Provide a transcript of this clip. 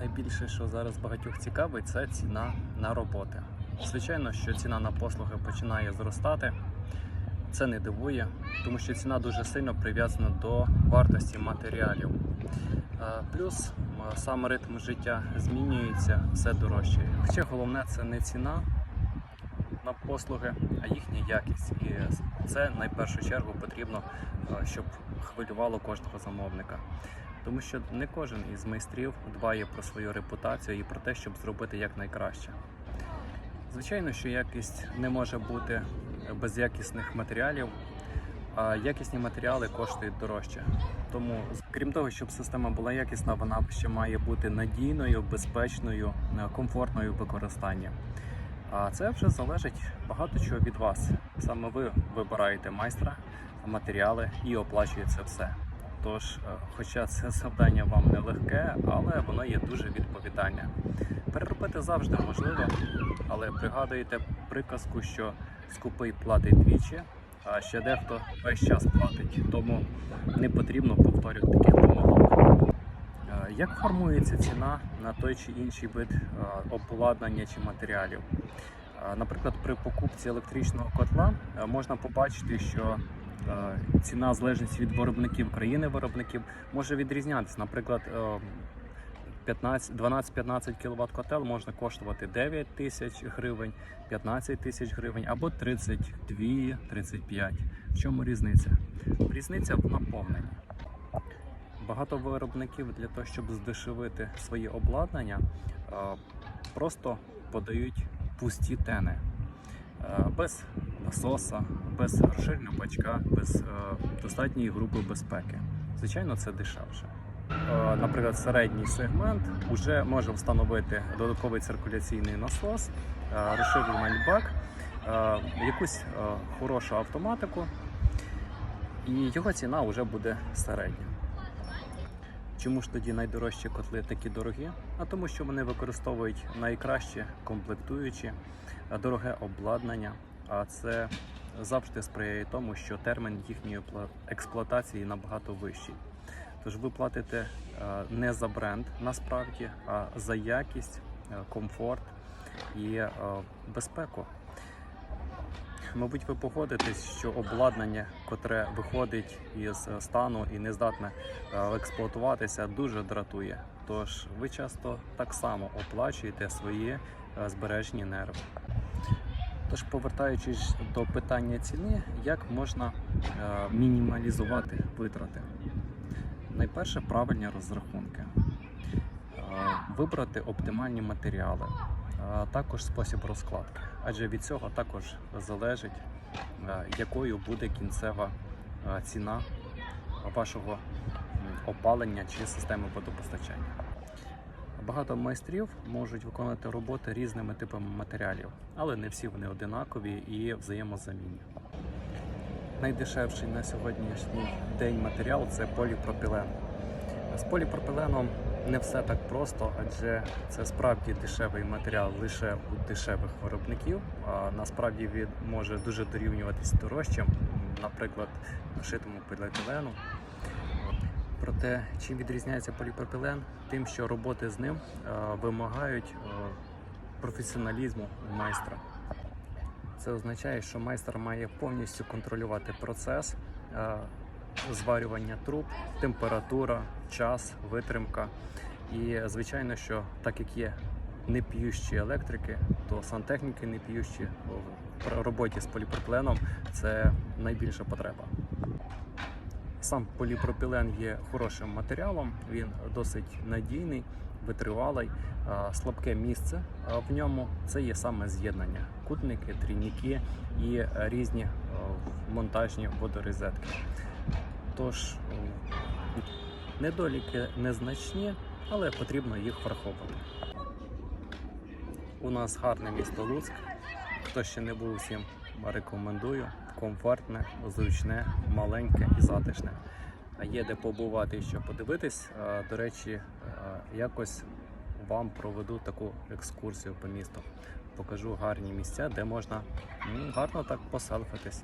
Найбільше, що зараз багатьох цікавить, це ціна на роботи. Звичайно, що ціна на послуги починає зростати. Це не дивує, тому що ціна дуже сильно прив'язана до вартості матеріалів. Е, Плюс м, сам ритм життя змінюється, все дорожче. Хоча головне це не ціна на послуги, а їхня якість. І це найпершу чергу потрібно, е, щоб хвилювало кожного замовника. Тому що не кожен із майстрів дбає про свою репутацію і про те, щоб зробити якнайкраще. Звичайно, що якість не може бути без якісних матеріалів, а якісні матеріали коштують дорожче. Тому, крім того, щоб система була якісна, вона ще має бути надійною, безпечною, е, комфортною в використанні. А це вже залежить багато чого від вас. Саме ви вибираєте майстра, матеріали і оплачуєте це все. Тож, е, хоча це завдання вам не легке, але воно є дуже відповідальне. Переробити завжди можливо, але пригадуєте приказку, що скупий платить двічі, а ще дехто весь час платить. Тому не потрібно повторювати таких помилок. Е, Як формується ціна на той чи інший вид е, обладнання чи матеріалів? Наприклад, при покупці електричного котла можна побачити, що ціна в від виробників країни-виробників може відрізнятися. Наприклад, е, 15 12-15 кВт котел можна коштувати 9 тисяч гривень, 15 тисяч гривень або 32-35. В чому різниця? Різниця в наповненні. Багато виробників для того, щоб здешевити свої обладнання, е, просто подають пусті тени е, без насоса, без розширеного бачка, без е, достатньої групи безпеки. Звичайно, це дешевше. Е, Наприклад, середній сегмент вже може встановити додатковий циркуляційний насос, е, розширювальний бак, якусь хорошу автоматику, і його ціна вже буде середня. Чому ж тоді найдорожчі котли такі дорогі? А тому, що вони використовують найкраще комплектуючі, дороге обладнання. А це завжди сприяє тому, що термін їхньої експлуатації набагато вищий. Тож ви платите е, не за бренд насправді, а за якість, е, комфорт і е, безпеку. Мабуть, ви погодитесь, що обладнання, котре виходить із стану і не здатне експлуатуватися, дуже дратує. Тож ви часто так само оплачуєте свої збережені нерви. Тож, повертаючись до питання ціни, як можна е, мінімалізувати витрати? Найперше правильні розрахунки, Е, вибрати оптимальні матеріали, також спосіб розкладки, адже від цього також залежить, е, якою буде кінцева ціна вашого опалення чи системи водопостачання. Багато майстрів можуть виконувати роботи різними типами матеріалів, але не всі вони одинакові і взаємозамінні. Найдешевший на сьогоднішній день матеріал це поліпропілен. З поліпропіленом не все так просто, адже це справді дешевий матеріал лише у дешевих виробників. А насправді він може дуже дорівнюватись дорожчим, наприклад, шитому поліетилену. Проте, чим відрізняється поліпропілен? Тим, що роботи з ним е, вимагають е, професіоналізму майстра. Це означає, що майстер має повністю контролювати процес е, зварювання труб, температура, час, витримка. І звичайно, що так як є неп'ющі електрики, то сантехніки неп'ющі в роботі з поліпропиленом це найбільша потреба. Сам поліпропілен є хорошим матеріалом, він досить надійний, витривалий. Слабке місце в ньому це є саме з'єднання, кутники, трійники і е, різні е, монтажні водорозетки. Тож е, недоліки незначні, але потрібно їх враховувати. У нас гарне місто Луцьк. Хто ще не був всім рекомендую. Комфортне, зручне, маленьке і затишне. Є де побувати і що подивитись. До речі, е, якось вам проведу таку екскурсію по місту. Покажу гарні місця, де можна гарно так поселфитись.